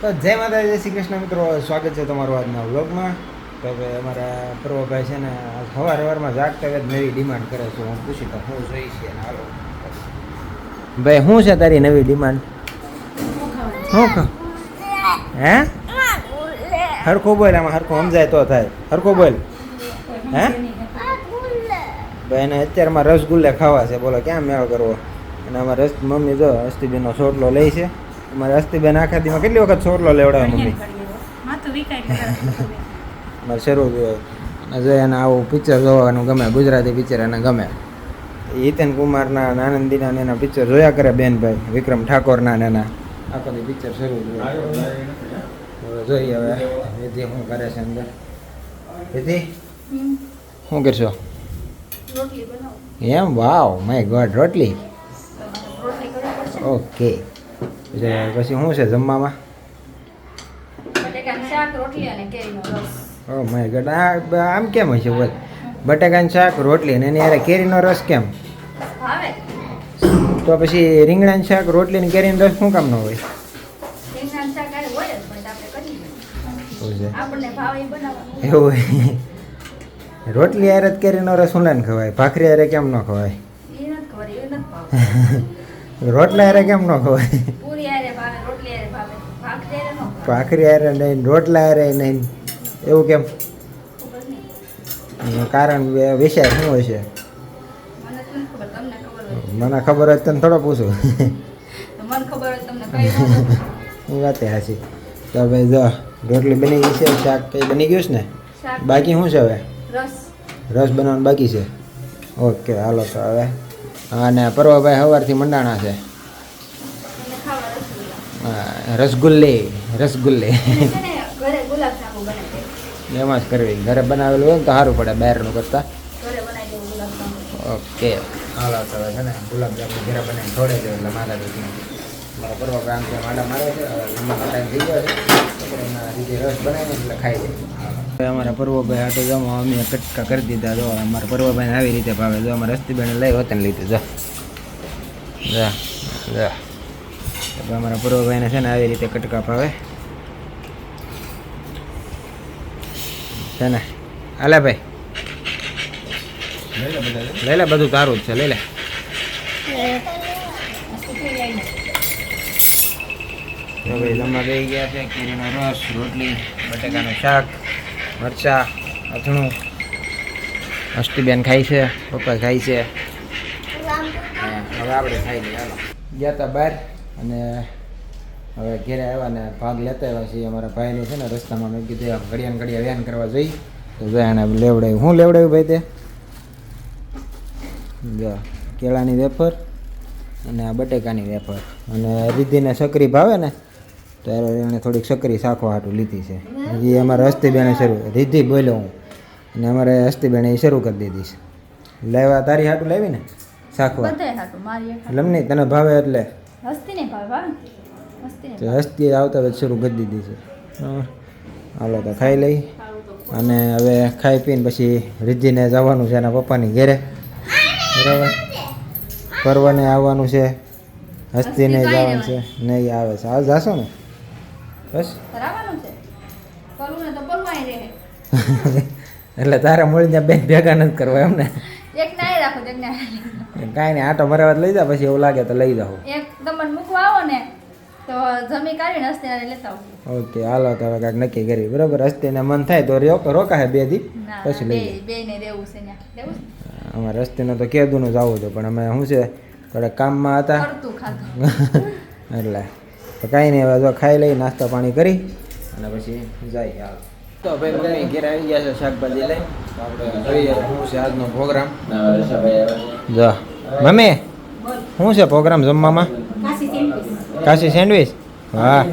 તો જય માતા જય શ્રી કૃષ્ણ મિત્રો. સ્વાગત છે તમારું આજના વ્લોગમાં. તો કે અમારા પ્રભુભાઈ છે ને સવાર સવારમાં જાગતા જ નવી ડિમાન્ડ કરે છે. હું પૂછી તો હું જોઈ છે ભાઈ શું છે તારી નવી ડિમાન્ડ? શું હે? હરખો બોલ, આમાં હરખો સમજાય તો થાય. હરખો બોલ. હે? ભાઈ, એને અત્યારમાં રસગુલ્લે ખાવા છે. બોલો, ક્યાં મેળ કરવો? અને અમારે મમ્મી જો અસ્તીબેનનો સોટલો લે છે. અમારે અસ્તીબેન આખા દીમાં કેટલી વખત સોટલો લેવડાવે મમ્મી? મારે શરૂ જો એને આવું પિક્ચર જોવાનું ગમે ગુજરાતી પિક્ચર એને ગમે. હિતેન કુમારના આનંદીના ને એના પિક્ચર જોયા કરે બેનભાઈ વિક્રમ ઠાકોરના ને એના. આખો પિક્ચર શરૂ જોઈએ હવે જોઈએ હવે. વિધિ શું કરે છે અંદર? વિધિ? શું કરશો? એમ? વાવ માય ગોડ રોટલી? રોટલી ઓકે પછી શું છે જમવામાં? ઓ માય ગોડ આ આમ કેમ હશે બોલ? બટાકાનું શાક રોટલી અને એની હારે કેરીનો રસ કેમ? તો પછી રીંગણાનું શાક રોટલી ને કેરીનો રસ શું કામ ન હોય એવું રોટલી હારે જ કેરીનો રસ ઉલાને ખવાય ભાખરી હારે કેમ ન ખવાય? રોટલા હારે કેમ ન ખવાય? ભાખરી હારે નહીં રોટલા હારે નહીં. એવું કેમ? એનું કારણ વિષય શું છે મને ખબર? હોય તને થોડો પૂછું. એ વાત હાસી તો હવે જો રોટલી બની ગઈ છે શાક કઈ બની ગયું છે ને? બાકી શું છે હવે? રસ. રસ બનાવવાનું બાકી છે? ઓકે હાલો તો હવે. અને પરવાભાઈ સવારથી મંડાણા છે. રસગુલ્લા, રસગુલ્લે. એમાં જ કરવી. ઘરે બનાવેલું હોય ને તો સારું પડે, બહારનું કરતાં. ઓકે. હાલો ચાલો છે ને ગુલાબજાંબુ ઘરે બનાવીને છોડે છે એટલે મારા દીકરી મારા પરવા પ્રાંત માંડા મારે છે જમવાનો ટાઈમ થઈ ગયો છે. એટલે એના રીતે રસ બનાવીને એટલે ખાઈ લે. અમારા પર્વભાઈ હાટો જમવા અમે કટકા કરી દીધા. જો અમારા પર્વભાઈને આવી રીતે ભાવે. જો અમારા રસ્તીબેને લઈ વતન લીધું. જો. જા જા. અમારા પર્વભાઈને છે ને આવી રીતે કટકા ભાવે. છે ને? હાલે ભાઈ. લઈ લે બધું તારું જ છે. લઈ લે. તો ભાઈ જમવા બેસી ગયા છે કેરીનો રસ રોટલી બટેકાનું શાક મરચા અથણું. અષ્ટીબેન ખાય છે પપ્પા ખાય છે. હવે આપણે ખાઈ લઈએ હાલો. ગયા હતા બહાર અને હવે ઘેરે આવ્યા ને ભાગ લેતા આવ્યા છીએ. અમારા ભાઈને છે ને રસ્તામાં મેં કીધું ઘડિયા ને ઘડિયા વ્યાન કરવા જઈ. તો જાય એને લેવડાવ્યું. હું લેવડાવ્યું ભાઈ તે? જો કેળાની વેફર અને આ બટેકાની વેફર. અને રીધીને સકરી ભાવે ને તો એણે થોડીક સકરી શાખવા હાટું લીધી છે. એ અમારે હસ્તીબેને શરૂ રીધી બોલ્યો હું. અને અમારે હસ્તીબેને એ શરૂ કરી દીધી છે. લેવા તારી હાટું લેવી ને? શાખવા નહીં તને ભાવે એટલે? તો હસ્તી આવતા હવે શરૂ કરી દીધી છે. હાલો તો ખાઈ લઈ. અને હવે ખાઈ પીને પછી રિદ્ધિને જવાનું છે એના પપ્પાની ઘેરે. બરાબર? પરવાને આવવાનું છે. હસ્તીને જવાનું છે. નહીં આવે છે. આ જાશો ને? બસ. કરાવવાનું છે? કરવું ને તો કરવાય રહે. એટલે તારે મળીને બેન ભેગા નથી કરવા એમ ને એક નાય રાખો. એક નાય કાંઈ નહીં આટો મરાવત લઈ જા પછી એવું લાગે તો લઈ જાવ એક તમને મૂકવા આવો ને તો જમી કાઢીને હસ્તી લેતા આવો. ઓકે હાલો તો હવે કાંઈક નક્કી કરી બરાબર? હસ્તીને મન થાય તો રોક રોકાશે બે દી પછી લઈ બે ને છે ને અમારે રસ્તીનો તો કેદુનું જ આવવું હતું પણ અમે શું છે થોડા કામમાં હતા. એટલે. તો કાંઈ નહીં હવે જો ખાઈ લઈ નાસ્તા પાણી કરી અને પછી જાય હાલ. તો ભાઈ મમ્મી ઘેર આવી ગયા છે શાકભાજી લઈ આપણે જોઈએ શું છે આજનો પ્રોગ્રામ. જો મમ્મી શું છે પ્રોગ્રામ જમવામાં? કાશી સેન્ડવિચ. હા.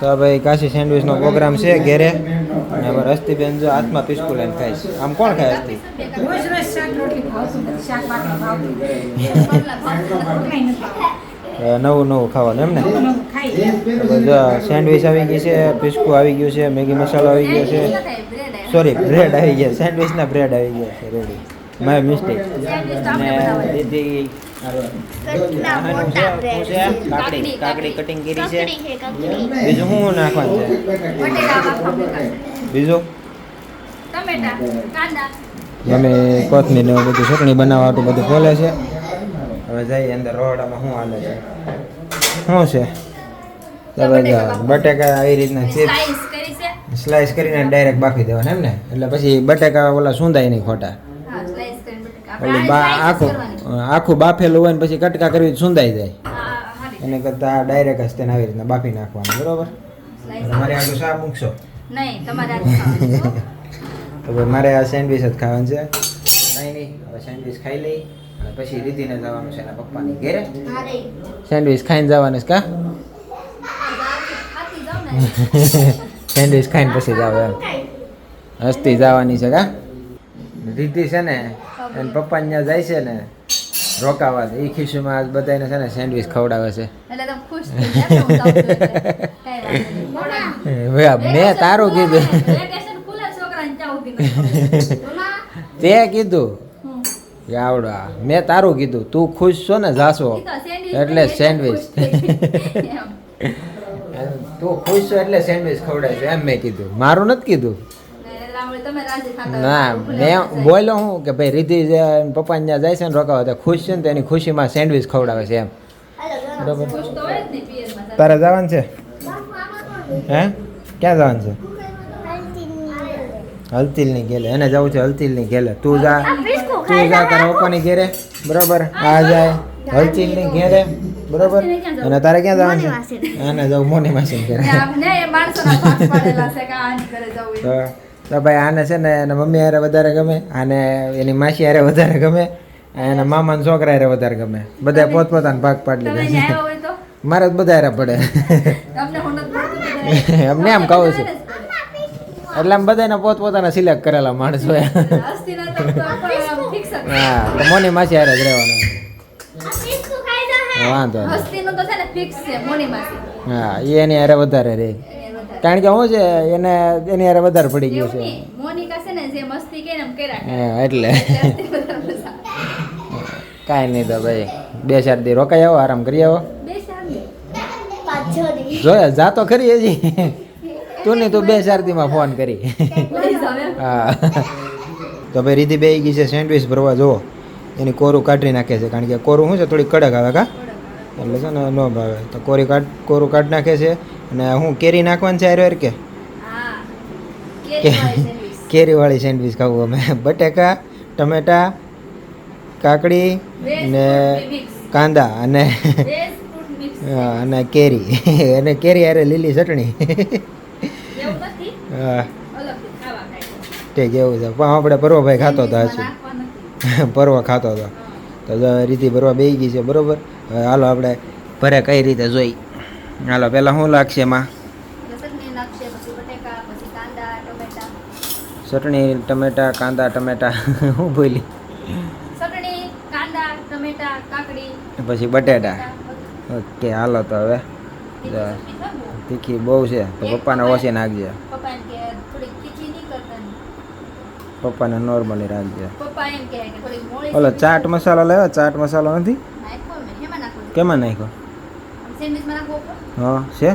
તો ભાઈ કાશી સેન્ડવિચનો પ્રોગ્રામ છે ઘેરે. અને હવે રસ્તીબેન જો હાથમાં પીસકું લઈને ખાય છે. આમ કોણ ખાય હસ્તી રોજ રોજ શાક રોટલી ખાવ શાક અ, નવું નવું ખાવાનું એમ ને? સેન્ડવિચ આવી ગઈ છે પિસ્કુ આવી ગયું છે મેગી મસાલો આવી ગયો છે. સોરી બ્રેડ આવી ગયા સેન્ડવિચના બ્રેડ આવી ગયા છે રેડી માય મિસ્ટેક અને દીદી? કાકડી કાકડી, કટિંગ કરી છે. બીજું શું નાખવાનું છે. બીજું? ટમેટા અમે કોથમીર ને બધું ચટણી બનાવવા બધું ખોલે છે. હવે જઈએ અંદર રોડામાં શું હાલે છે? શું છે? બટેકા આવી રીતના ચિપ્સ સ્લાઈસ કરીને ડાયરેક્ટ બાફી દેવાના એમ ને? એટલે પછી બટેકા ઓલા સુંદાય નહીં ખોટા. ઓલું બા આખું આખું બાફેલું હોય ને પછી કટકા કરવી સુંદાઈ જાય. એને કરતાં ડાયરેક્ટ જ તેને આવી રીતના બાફી નાખવાનું બરોબર? મારે આગળ શા મૂકશો. તો ભાઈ મારે આ સેન્ડવિચ જ ખાવાનું છે. કાંઈ નહીં હવે સેન્ડવિચ ખાઈ લઈ. પછી રીતિને જવાનું છે એના પપ્પાની ઘેરે. સેન્ડવીચ સેન્ડવિચ ખાઈને જવાનું છે કા? સેન્ડવીચ સેન્ડવિચ ખાઈને પછી જાવ એમ. હસ્તી જવાની છે કા? રીતિ છે ને એને પપ્પા ત્યાં જાય છે ને રોકાવા. એ ખિસ્સુમાં આજ બધાને છે ને સેન્ડવિચ ખવડાવે છે. મેં તારું કીધું. તે કીધું આ. મેં તારું કીધું તું ખુશ છો ને જાશો? એટલે સેન્ડવિચ. તું ખુશ છો એટલે સેન્ડવિચ ખવડાય છે એમ મેં કીધું. મારું નથી કીધું? ને મેં બોલ્યો હું કે ભાઈ રીધિ પપ્પા ત્યાં જાય છે ને રોકાવા તો ખુશ છે ને તો એની ખુશીમાં સેન્ડવિચ ખવડાવે છે એમ. બરાબર. ખુશ તો હોય જ ને પિયરમાં સાથે. તારે જવાનું છે? હે? ક્યાં જવાનું છે? હલતીલની ગેલે. એને જવું છે હલતીલની ગેલે. તું જા. તું જા તારા પપ્પાની ઘેરે. બરોબર? આ જાય. હલચીલની ઘેરે. બરોબર? અને તારે ક્યાં જવાનું છે? એને જવું મોની માસી ઘેરે. આની તો ભાઈ આને છે ને એના મમ્મી હારે વધારે ગમે આને એની માસી હારે વધારે ગમે એના મામાના છોકરા હારે વધારે ગમે. બધા પોતપોતાના ભાગ પાડી લીધા. છે મારે જ બધા હારે પડે. અમને આમ કહું છું. એટલે આમ બધાને પોતપોતાના સિલેક્ટ કરેલા માણસો હા તો મોની માસી હારે જ રહેવાનું. વાંધો નહીં. હસ્તીનું તો છે ને fix છે મોની માસી. હા એ એની હારે વધારે રે. કારણ કે શું છે એને એની હારે વધારે પડી ગયું છે. હા, એટલે. કાંઈ નહીં તો ભાઈ બે ચાર દી રોકાઈ આવો આરામ કરી આવો. બે જોયા જા તો ખરી હજી. તું નહીં તું બે ચાર દીમાં ફોન કરી. હા. તો ભાઈ રીધી બે ગઈ છે સેન્ડવિચ ભરવા જુઓ. એની કોરું કાઢી નાખે છે કારણ કે કોરું શું છે થોડી કડક આવે કા? એટલે છે ને ન ભાવે. તો કોરી કાઢ કોરું કાઢ નાખે છે અને હું કેરી નાખવાની છે આર્યો કે. કેરીવાળી સેન્ડવીચ. ખાવું અમે. બટેકા ટમેટા કાકડી ને કાંદા અને અને કેરી. અને કેરી હારે લીલી ચટણી. હા. ઠીક એવું છે. પણ આપણે પર્વભાઈ ખાતો હતો હજી. પરવા ખાતો હતો તો રીતિ ભરવા બેસી ગઈ છે બરોબર? હવે હાલો આપણે ભરે કઈ રીતે જોઈ. હાલો પહેલાં શું લાગશે એમાં? ચટણી ટમેટા કાંદા ટમેટા હું બોલી? પછી બટેટા. ઓકે હાલો તો હવે. તીખી બહુ? છે. તો પપ્પાને ઓછી નાખજે પપ્પા એમ કે થોડીક ખીચી નહીં કરતા ને. પપ્પાને નોર્મલી રાખજે. ઓલો ચાટ મસાલો લેવા? ચાટ મસાલો નથી? કેમાં નાખ્યો? હા છે.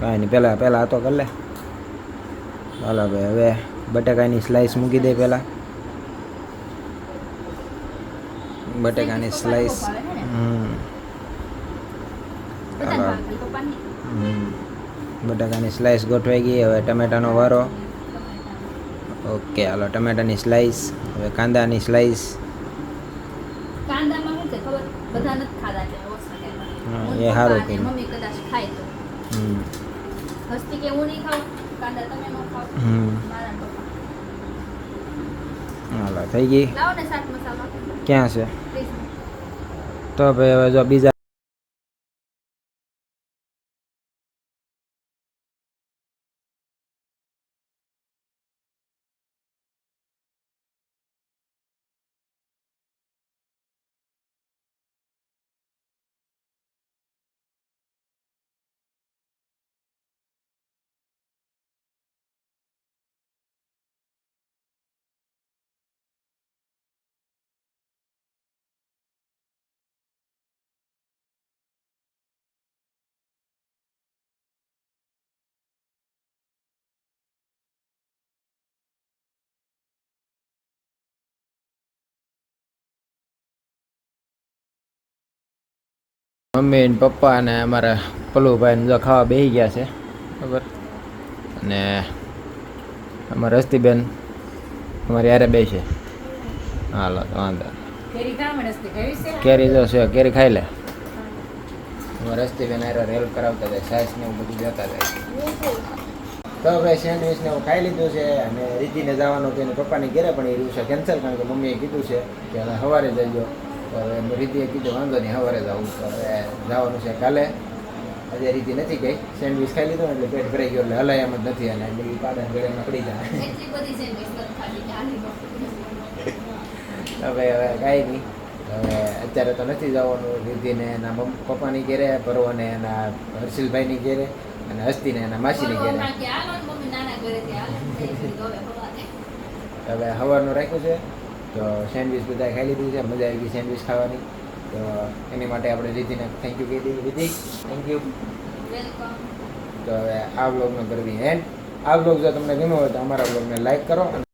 કાંઈ નહીં પહેલાં પહેલાં આ તો કરી લે. હાલો ભાઈ હવે બટાકાની સ્લાઈસ મૂકી દે પહેલાં. બટાકાની સ્લાઈસ. બટાકાની સ્લાઈસ ગોઠવાઈ ગઈ હવે ટમેટાનો વારો. ઓકે હાલો ટમેટાની સ્લાઈસ હવે કાંદાની સ્લાઈસ કાંદામાં શું છે ખબર? બધા નથી ખાતા એટલે ઓછા ખાય. હા, હું એ સારું હારું મમ્મી કદાચ ખાય તો. હમ. હસ્તી કે હું નહીં ખાઉં? કાંદા તમે ન ખાઓ. હમ. મારા ને પપ્પા. હાલો થઈ ગઈ. લાવો ને શાક મસાલા. ક્યાં છે? તો ભાઈ હવે જો બીજા મમ્મી ને પપ્પા અને અમારા પલુભાઈ ને જો ખાવા બેસી ગયા છે. બરાબર. અને અમારા રસ્તીબેન અમારી યારે બે છે. હાલો વાંધો નહીં. કેરી કામ છે? કેરી જો છે કેરી ખાઈ લે. અમારા રસ્તીબેન યારે હેલ્પ કરાવતા જાય સાઈસ ને એવું બધું જતા જાય. તો ભાઈ સેન્ડવિચ ને એવું ખાઈ લીધું છે અને રીતિને જવાનું તો એની પપ્પાની ઘેરે પણ એ રહ્યું છે કેન્સલ કારણ કે મમ્મીએ કીધું છે કે હવે સવારે જજો. તો હવે રીતિએ કીધું વાંધો નહીં સવારે જવું તો હવે જવાનું છે કાલે. આજે રીતિ નથી કઈ. સેન્ડવિચ ખાઈ લીધો એટલે પેટ ભરાઈ ગયો એટલે હલાય એમ જ નથી અને એટલે ઈ પાડા ગળે પડી જાય. હવે હવે કાંઈ નહીં. હવે અત્યારે તો નથી જવાનું રીતિને એના મમ્મી પપ્પાની ઘેરે પર્વને એના હર્ષિલભાઈની ઘેરે અને હસ્તીને એના માસીની ઘેરે. હવે ભગવાને. હવે સવારનું રાખ્યું છે. તો સેન્ડવિચ બધા ખાઈ લીધું છે મજા આવી ગઈ સેન્ડવિચ ખાવાની. તો એની માટે આપણે રીતિને થેન્ક યુ કહી દઈએ. થેન્ક યુ વેલકમ તો હવે આ બ્લોગનો કરવી એન્ડ આ બ્લોગ જો તમને ગમ્યો હોય તો અમારા બ્લોગને લાઈક કરો અને